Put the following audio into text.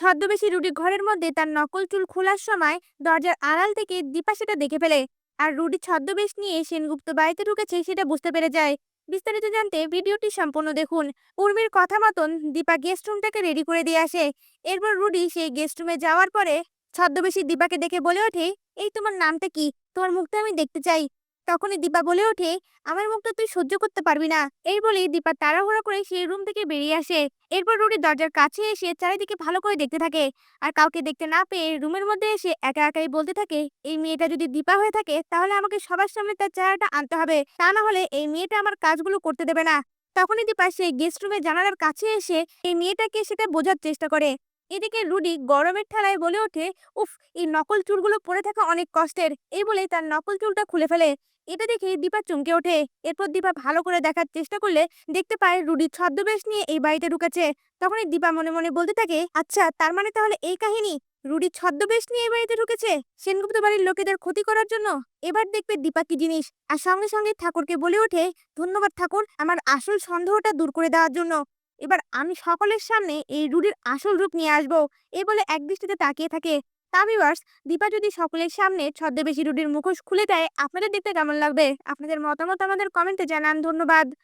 ছদ্মবেশী রুডি ঘরের মধ্যে তার নকল চুল খোলার সময় দরজার আড়াল থেকে দীপা সেটা দেখে ফেলে। আর রুডি ছদ্মবেশ নিয়ে সেনগুপ্ত বাড়িতে ঢুকেছে সেটা বুঝতে পেরে যায়। বিস্তারিত জানতে ভিডিওটি সম্পূর্ণ দেখুন। উর্মির কথা মতন দীপা গেস্ট রুমটাকে রেডি করে দিয়ে আসে। এরপর রুডি সেই গেস্ট রুমে যাওয়ার পরে ছদ্মবেশী দীপাকে দেখে বলে ওঠে, এই তোমার নামটা কি? তোমার মুখটা আমি দেখতে চাই। তখনই দীপা বলে ওঠে, আমার মুখটা তুই সহ্য করতে পারবি না। এই বলে দীপা তাড়াহুড়া করে সেই রুম থেকে বেরিয়ে আসে। এরপর রুডি দরজার কাছে এসে চারিদিকে ভালো করে দেখতে থাকে। আর কাউকে দেখতে না পেয়ে রুমের মধ্যে এসে একা একাই বলতে থাকে, এই মেয়েটা যদি দীপা হয়ে থাকে, তাহলে আমাকে সবার সামনে তার চেহারাটা আনতে হবে। তা না হলে এই মেয়েটা আমার কাজগুলো করতে দেবে না। তখনই দীপা সেই গেস্ট রুমে জানালার কাছে এসে এই মেয়েটাকে সেটা বোঝার চেষ্টা করে। এদিকে রুডি গরমের ঠেলায় বলে ওঠে, উফ, এই নকল চুলগুলো পরে থাকা অনেক কষ্টের। এই বলে তার নকল চুলটা খুলে ফেলে। এটা দেখে দীপা চমকে ওঠে। এরপর দীপা ভালো করে দেখার চেষ্টা করলে দেখতে পায় রুডি ছদ্মবেশ নিয়ে এই বাড়িতে ঢুকেছে। তখনই দীপা মনে মনে বলতে থাকে আচ্ছা তার মানে তাহলে এই কাহিনী রুডি ছদ্মবেশ নিয়ে এই বাড়িতে ঢুকেছে? সেনগুপ্ত বাড়ির লোকেদের ক্ষতি করার জন্য? এবার দেখবে দীপা কি জিনিস। আর সঙ্গে সঙ্গে ঠাকুরকে বলে ওঠে, ধন্যবাদ ঠাকুর, আমার আসল সন্দেহটা দূর করে দেওয়ার জন্য। এবার আমি সকলের সামনে এই রুডির আসল রূপ নিয়ে আসব এ বলে একদৃষ্টিতে তাকিয়ে থাকে। তা ভিউয়ার্স দীপা যদি সকলের সামনে ছদ্মবেশী রুডির মুখোশ খুলে দেয়, আপনাদের দেখতে কেমন লাগবে? আপনাদের মতামত আমাদের কমেন্টে জানান, ধন্যবাদ।